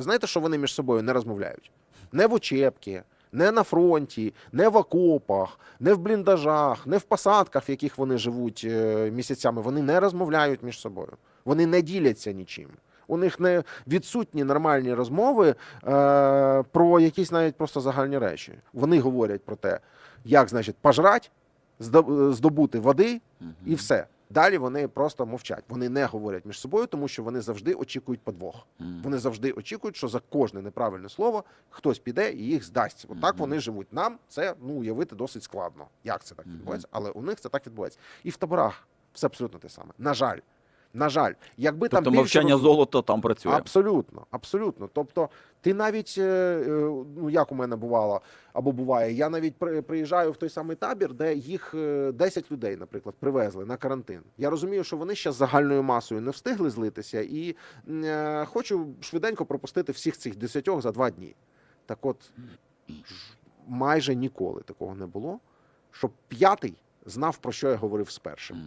Ви знаєте, що вони між собою не розмовляють? Не в учебці, не на фронті, не в окопах, не в бліндажах, не в посадках, в яких вони живуть е, місяцями. Вони не розмовляють між собою. Вони не діляться нічим. У них не відсутні нормальні розмови е, про якісь навіть просто загальні речі. Вони говорять про те, як значить пожрать, здобути води і все. Далі вони просто мовчать. Вони не говорять між собою, тому що вони завжди очікують подвох. Вони завжди очікують, що за кожне неправильне слово хтось піде і їх здасть. Отак вони живуть. Нам це ну уявити досить складно. Як це так відбувається? Але у них це так відбувається. І в таборах все абсолютно те саме. На жаль. На жаль, якби Тобто там більше мовчання золото там працює. Абсолютно, абсолютно. Тобто, ти навіть, е, е, ну як у мене бувало або буває, я навіть при- приїжджаю в той самий табір, де їх е, 10 людей, наприклад, привезли на карантин. Я розумію, що вони ще з загальною масою не встигли злитися, і е, хочу швиденько пропустити всіх цих 10 за два дні. Так от, майже ніколи такого не було, щоб п'ятий знав, про що я говорив з першим.